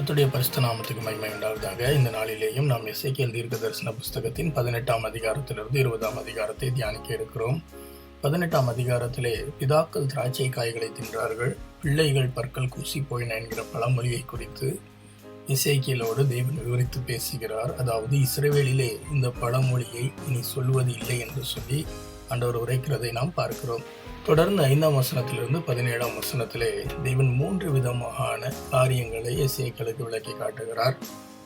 கத்துடைய பரிசுத்த நாமத்துக்கு மகிமை உண்டாவதாக. இந்த நாளிலேயும் நாம் இசைக்கியல் தீர்க்க தரிசன புஸ்தகத்தின் பதினெட்டாம் அதிகாரத்திலிருந்து இருபதாம் அதிகாரத்தை தியானிக்க இருக்கிறோம். பதினெட்டாம் அதிகாரத்திலே பிதாக்கள் திராட்சை காய்களை தின்றார்கள் பிள்ளைகள் பற்கள் கூசி போயின என்கிற பழமொழியை குறித்து இசைக்கியலோடு தேவன் விவரித்து பேசுகிறார். அதாவது இஸ்ரேவேலிலே இந்த பழமொழியை இனி சொல்வது இல்லை என்று சொல்லி அன்றவர் உரைக்கிறதை நாம் பார்க்கிறோம். தொடர்ந்து ஐந்தாம் வசனத்திலிருந்து பதினேழாம் வசனத்திலே தேவன் மூன்று விதமான காரியங்களை இசைக்களுக்கு விளக்கி காட்டுகிறார்.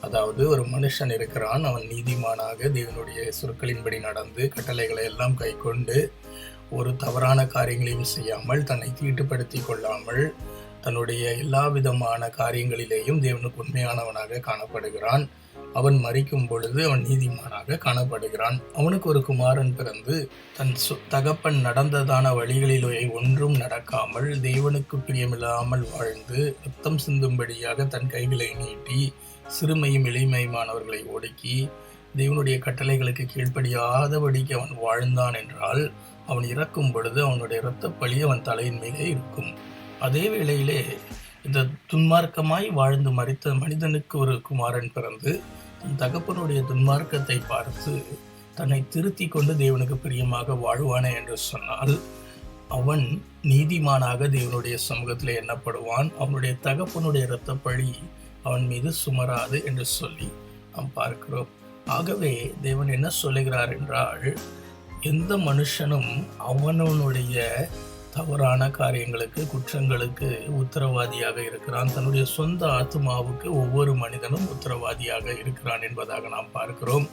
அதாவது ஒரு மனுஷன் இருக்கிறான் அவன் நீதிமானாக தேவனுடைய சொற்களின்படி நடந்து கட்டளைகளை எல்லாம் கைக்கொண்டு ஒரு தவறான காரியங்களையும் செய்யாமல் தன்னை தீட்டுப்படுத்தி கொள்ளாமல் தன்னுடைய எல்லா விதமான காரியங்களிலேயும் தேவனுக்கு உண்மையானவனாக காணப்படுகிறான். அவன் மறிக்கும் பொழுது அவன் நீதிமானாக காணப்படுகிறான். அவனுக்கு ஒரு குமாரன் பிறந்து தன் சு- தகப்பன் நடந்ததான வழிகளிலே ஒன்றும் நடக்காமல் தேவனுக்கு பிரியமில்லாமல் வாழ்ந்து ரத்தம் சிந்தும்படியாக தன் கைகளை நீட்டி சிறுமையும் எளிமையுமானவர்களை ஒடுக்கி தேவனுடைய கட்டளைகளுக்கு கீழ்ப்படியாதபடிக்கு அவன் வாழ்ந்தான் என்றால் அவன் இறக்கும் பொழுது அவனுடைய இரத்தப்பழி அவன் தலையின் மீதே இருக்கும். அதே வேளையிலே இந்த துன்மார்க்கமாய் வாழ்ந்து மறித்த மனிதனுக்கு ஒரு குமாரன் பிறந்து தன் தகப்பனுடைய துன்மார்க்கத்தை பார்த்து தன்னை திருத்தி கொண்டு தேவனுக்கு பிரியமாக வாழ்வானே என்று சொன்னால் அவன் நீதிமானாக தேவனுடைய சமூகத்தில் எண்ணப்படுவான். அவனுடைய தகப்பனுடைய இரத்த பழி அவன் மீது சுமராது என்று சொல்லி நாம் பார்க்கிறோம். ஆகவே தேவன் என்ன சொல்லுகிறார் என்றால் எந்த மனுஷனும் அவனவனுடைய தவறான காரியங்களுக்கு குற்றங்களுக்கு உத்தரவாதியாக இருக்கிறான். தன்னுடைய சொந்த ஆத்மாவுக்கு ஒவ்வொரு மனிதனும் உத்தரவாதியாக இருக்கிறான் என்பதாக நாம் பார்க்கிறோம்.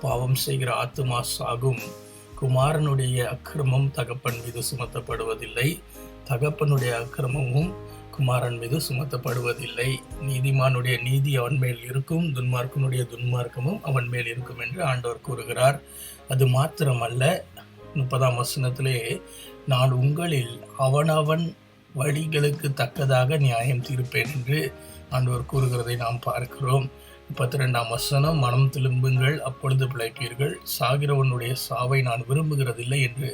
பாவம் செய்கிற ஆத்மா சாகும். குமாரனுடைய அக்கிரமம் தகப்பன் மீது சுமத்தப்படுவதில்லை. தகப்பனுடைய அக்கிரமமும் குமாரன் மீது சுமத்தப்படுவதில்லை. நீதிமானுடைய நீதி அவன் மேல் இருக்கும். துன்மார்க்கனுடைய துன்மார்க்கமும் அவன் மேல் இருக்கும் என்று ஆண்டவர் கூறுகிறார். அது மாத்திரமல்ல முப்பதாம் வசனத்திலே நான் உங்களில் அவனவன் வழிகளுக்கு தக்கதாக நியாயம் தீர்ப்பேன் என்று ஆண்டவர் கூறுகிறதை நாம் பார்க்கிறோம். முப்பத்தி ரெண்டாம் வசனம் மனம் திரும்புங்கள் அப்பொழுது பிழைப்பீர்கள். சாகிறவனுடைய சாவை நான் விரும்புகிறதில்லை என்று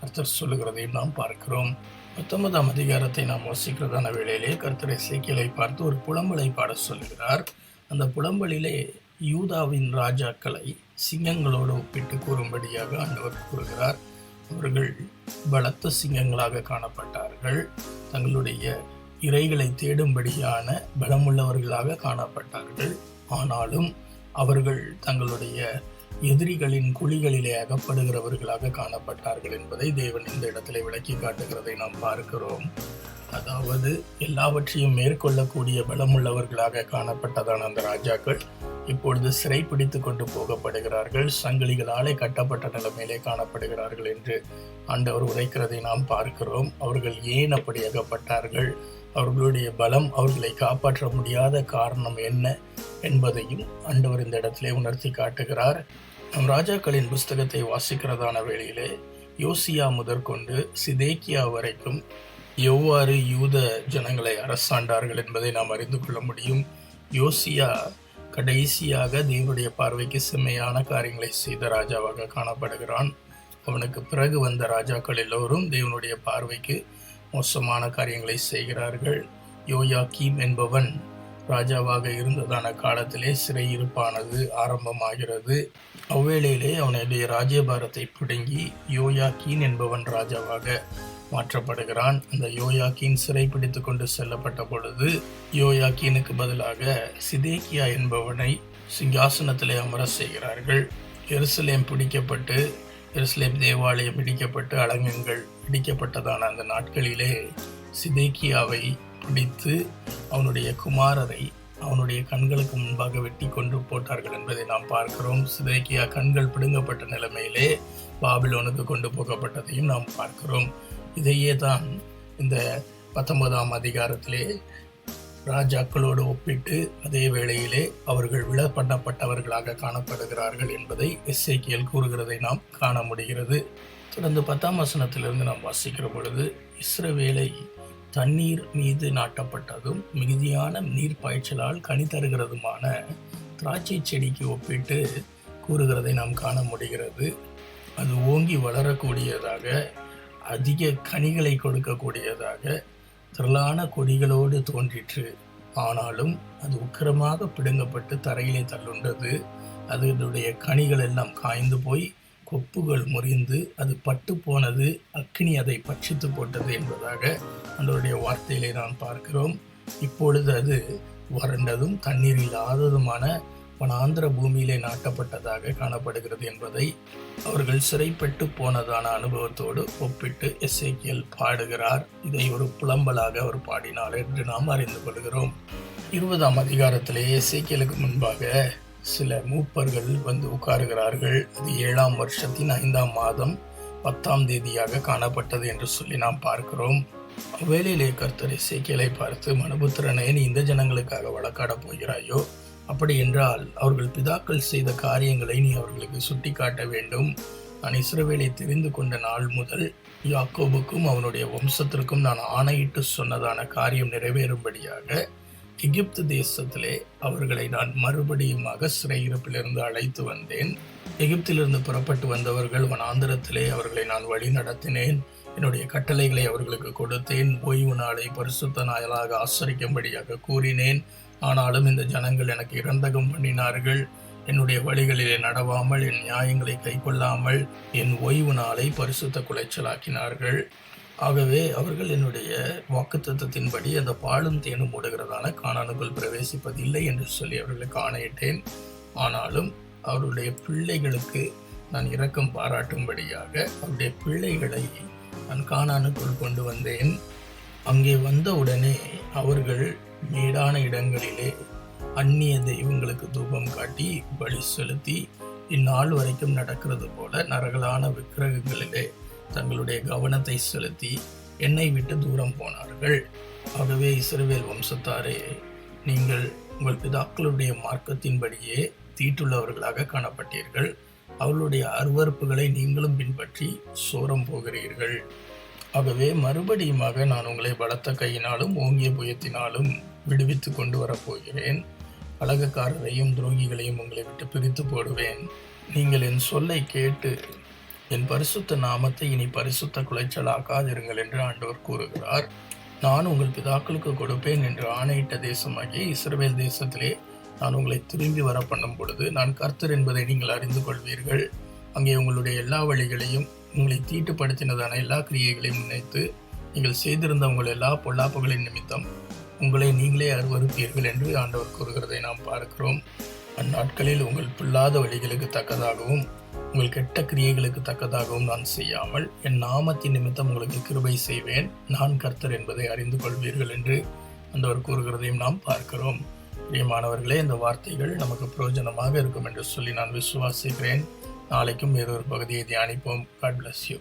கர்த்தர் சொல்லுகிறதையும் நாம் பார்க்கிறோம். பத்தொன்பதாம் அதிகாரத்தை நாம் வசிக்கிறதான வேளையிலே கர்த்தர் சீக்கியலை பார்த்து ஒரு புலம்பலை பாட சொல்லுகிறார். அந்த புலம்பலிலே யூதாவின் ராஜாக்களை சிங்கங்களோடு ஒப்பிட்டு கூறும்படியாக ஆண்டவர் கூறுகிறார். அவர்கள் பலத்த சிங்கங்களாக காணப்பட்டார்கள். தங்களுடைய இறைகளை தேடும்படியான பலமுள்ளவர்களாக காணப்பட்டார்கள். ஆனாலும் அவர்கள் தங்களுடைய எதிரிகளின் குழிகளிலே அகப்படுகிறவர்களாக காணப்பட்டார்கள் என்பதை தேவன் இந்த இடத்திலே விளக்கி காட்டுகிறதை நாம் பார்க்கிறோம். அதாவது எல்லாவற்றையும் மேற்கொள்ளக்கூடிய பலமுள்ளவர்களாக காணப்பட்டதான அந்த ராஜாக்கள் இப்பொழுது சிறைப்பிடித்து கொண்டு போகப்படுகிறார்கள். சங்கிலிகளாலே கட்டப்பட்ட நிலைமையிலே காணப்படுகிறார்கள் என்று ஆண்டவர் உரைக்கிறதை நாம் பார்க்கிறோம். அவர்கள் ஏன் அப்படி அகப்பட்டார்கள்? அவர்களுடைய பலம் அவர்களை காப்பாற்ற முடியாத காரணம் என்ன என்பதையும் ஆண்டவர் இந்த இடத்திலே உணர்த்தி காட்டுகிறார். நம் ராஜாக்களின் புஸ்தகத்தை வாசிக்கிறதான வேளையிலே யோசியா முதற்கொண்டு சிதேக்கியா வரைக்கும் எவ்வாறு யூத ஜனங்களை அரசாண்டார்கள் என்பதை நாம் அறிந்து கொள்ள முடியும். யோசியா கடைசியாக தேவனுடைய பார்வைக்கு செம்மையான காரியங்களை செய்த ராஜாவாக காணப்படுகிறான். அவனுக்கு பிறகு வந்த ராஜாக்கள் எல்லோரும் தேவனுடைய பார்வைக்கு மோசமான காரியங்களை செய்கிறார்கள். யோயா கீம் என்பவன் ராஜாவாக இருந்ததான காலத்திலே சிறையிருப்பானது ஆரம்பமாகிறது. அவ்வேளையிலே அவனுடைய ராஜ்யபாரத்தை பிடுங்கி யோயாக்கீன் என்பவன் ராஜாவாக மாற்றப்படுகிறான். அந்த யோயாக்கீன் சிறைப்பிடித்து கொண்டு செல்லப்பட்ட பொழுது யோயாக்கீனுக்கு பதிலாக சிதேக்கியா என்பவனை சிங்காசனத்திலே அமர செய்கிறார்கள். எருசலேம் பிடிக்கப்பட்டு எருசலேம் தேவாலயம் இடிக்கப்பட்டு அலங்கங்கள் இடிக்கப்பட்டதான அந்த நாட்களிலே சிதேக்கியாவை பிடித்து அவனுடைய குமாரரை அவனுடைய கண்களுக்கு முன்பாக வெட்டி கொண்டு போட்டார்கள் என்பதை நாம் பார்க்கிறோம். சிதைக்கியா கண்கள் பிடுங்கப்பட்ட நிலைமையிலே பாபிலோனுக்கு கொண்டு போகப்பட்டதையும் நாம் பார்க்கிறோம். இதையே தான் இந்த பத்தொன்பதாம் அதிகாரத்திலே ராஜாக்களோடு ஒப்பிட்டு அதே வேளையிலே அவர்கள் விழப்பண்ணப்பட்டவர்களாக காணப்படுகிறார்கள் என்பதை எஸ்ஐக்கியல் கூறுகிறதை நாம் காண முடிகிறது. தொடர்ந்து பத்தாம் வசனத்திலிருந்து நாம் வாசிக்கிற பொழுது இஸ்ரவேலை தண்ணீர் மீது நாட்டப்பட்டதும் மிகுதியான நீர் பாய்ச்சலால் கனி தருகிறதுமான திராட்சை செடிக்கு ஒப்பிட்டு கூறுகிறதை நாம் காண முடிகிறது. அது ஓங்கி வளரக்கூடியதாக அதிக கனிகளை கொடுக்கக்கூடியதாக திரளான கொடிகளோடு தோன்றிற்று. ஆனாலும் அது உக்கிரமாக பிடுங்கப்பட்டு தரையிலே தள்ளுண்டது. அதனுடைய கனிகள் எல்லாம் காய்ந்து போய் கொப்புகள் முறிந்து அது பட்டு போனது அக்னி அதை பட்சித்து போட்டது என்பதாக அந்தவருடைய வார்த்தையிலே நாம் பார்க்கிறோம். இப்பொழுது அது வறண்டதும் தண்ணீர் இல்லாததுமான வனாந்திர பூமியிலே நாட்டப்பட்டதாக காணப்படுகிறது என்பதை அவர்கள் சிறைப்பட்டு போனதான அனுபவத்தோடு ஒப்பிட்டு எஸ்ஐக்கியல் பாடுகிறார். இதை ஒரு புலம்பலாக அவர் பாடினார் என்று நாம் அறிந்து கொள்கிறோம். இருபதாம் அதிகாரத்திலே எஸ்ஐக்கியலுக்கு முன்பாக சில மூப்பர்கள் வந்து உட்காருகிறார்கள். அது ஏழாம் வருஷத்தின் ஐந்தாம் மாதம் பத்தாம் தேதியாக காணப்பட்டது என்று சொல்லி நாம் பார்க்கிறோம். அவ்வேளையிலே கர்த்தர் இசைக்கியலை பார்த்து மனுபுத்திரனே நீ இந்த ஜனங்களுக்காக வழக்காடப் போகிறாயோ? அப்படி என்றால் அவர்கள் பிதாக்கள் செய்த காரியங்களை நீ அவர்களுக்கு சுட்டிக்காட்ட வேண்டும். நான் இஸ்ரவேலை தெரிந்து கொண்ட நாள் முதல் யாக்கோபுக்கும் அவனுடைய வம்சத்திற்கும் நான் ஆணையிட்டு சொன்னதான காரியம் நிறைவேறும்படியாக எகிப்து தேசத்திலே அவர்களை நான் மறுபடியுமாக சிறையிருப்பிலிருந்து அழைத்து வந்தேன். எகிப்திலிருந்து புறப்பட்டு வந்தவர்கள் வனாந்திரத்திலே அவர்களை நான் வழி நடத்தினேன். என்னுடைய கட்டளைகளை அவர்களுக்கு கொடுத்தேன். ஓய்வு நாளை பரிசுத்த நாயலாக ஆசரிக்கும்படியாக கூறினேன். ஆனாலும் இந்த ஜனங்கள் எனக்கு இரண்டகம் பண்ணினார்கள். என்னுடைய வழிகளிலே நடவாமல் என் நியாயங்களை கைக்கொள்ளாமல் என் ஓய்வு நாளை பரிசுத்த குலைச்சலாக்கினார்கள். ஆகவே அவர்கள் என்னுடைய வாக்குத்தத்தின்படி அந்த பாலும் தேனும் ஓடுகிறதான காணானுக்குள் பிரவேசிப்பதில்லை என்று சொல்லி அவர்களுக்கு ஆணையிட்டேன் ஆனாலும் அவருடைய பிள்ளைகளுக்கு நான் இரக்கம் பாராட்டும்படியாக அவருடைய பிள்ளைகளை நான் காணானுக்குள் கொண்டு வந்தேன். அங்கே வந்தவுடனே அவர்கள் மேடான இடங்களிலே அந்நிய தெய்வங்களுக்கு தூபம் காட்டி பலி செலுத்தி இந்நாள் வரைக்கும் நடக்கிறது போல நரகலான விக்கிரகங்களிலே தங்களுடைய கவனத்தை செலுத்தி என்னை விட்டு தூரம் போனார்கள். ஆகவே இஸ்ரவேல் வம்சத்தாரே நீங்கள் உங்கள் பிதாக்களுடைய மார்க்கத்தின்படியே தீட்டுள்ளவர்களாக காணப்பட்டீர்கள். அவர்களுடைய அருவறுப்புகளை நீங்களும் பின்பற்றி சோரம் போகிறீர்கள். ஆகவே மறுபடியுமாக நான் உங்களை பலத்த கையினாலும் ஓங்கிய புயத்தினாலும் விடுவித்து கொண்டு வரப்போகிறேன். அழகக்காரரையும் துரோகிகளையும் உங்களை விட்டு பிரித்து போடுவேன். நீங்கள் என் சொல்லை கேட்டு என் பரிசுத்த நாமத்தை இனி பரிசுத்த குலைச்சலாக்காதிருங்கள் என்று ஆண்டவர் கூறுகிறார். நான் உங்கள் பிதாக்களுக்கு கொடுப்பேன் என்று ஆணையிட்ட தேசமாகிய இஸ்ரேல் தேசத்திலே நான் உங்களை திரும்பி வர பண்ணும் பொழுது நான் கர்த்தர் என்பதை நீங்கள் அறிந்து கொள்வீர்கள். அங்கே உங்களுடைய எல்லா வழிகளையும் உங்களை தீட்டுப்படுத்தினதான எல்லா கிரியைகளையும் நினைத்து நீங்கள் செய்திருந்த உங்கள் எல்லா பொல்லாப்புகளின் நிமித்தம் உங்களை நீங்களே அருவறுப்பீர்கள் என்று ஆண்டவர் கூறுகிறதை நாம் பார்க்கிறோம். அந்நாட்களில் உங்கள் பில்லாத வழிகளுக்கு தக்கதாகவும் உங்கள் கெட்ட கிரியைகளுக்கு தக்கதாகவும் நான் செய்யாமல் என் நாமத்தின் நிமித்தம் உங்களுக்கு கிருபை செய்வேன். நான் கர்த்தர் என்பதை அறிந்து கொள்வீர்கள் என்று அந்தவர் கூறுகிறதையும் நாம் பார்க்கிறோம். பிரியமானவர்களே இந்த வார்த்தைகள் நமக்கு பிரயோஜனமாக இருக்கும் என்று சொல்லி நான் விசுவாசிக்கிறேன். நாளைக்கும் வேறொரு பகுதியை தியானிப்போம். God bless you